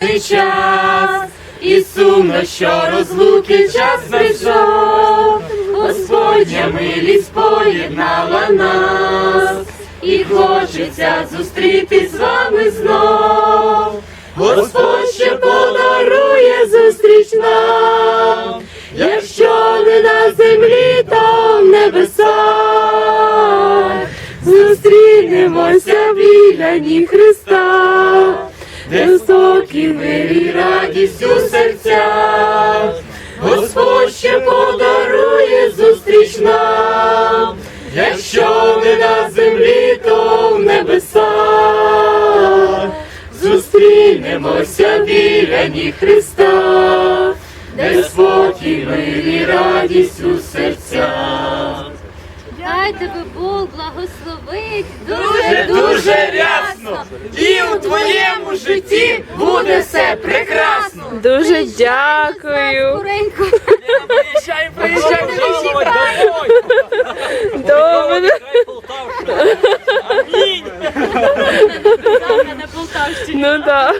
Цей час, і сумно, що розлуки час прийшов, Господня милість поєднала нас, і хочеться зустрітись з вами знов. Господь ще подарує зустріч нам, якщо не на землі, то в небесах. Зустрінемося біля ніг Христа де високі мирі радість у серцях, Господь ще подарує зустріч нам, якщо не на землі, то в небесах. Зустрінемося біля ніг Христа, де спокій, мирі радість у серцях. Хай тебе Бог благословить. Дуже дуже рясно, і у твоєму житті буде все прекрасно. Дуже дякую. Приїжджай, приїжджай, домой, домой. Добре. Амінь. На Полтавщині. Ну так.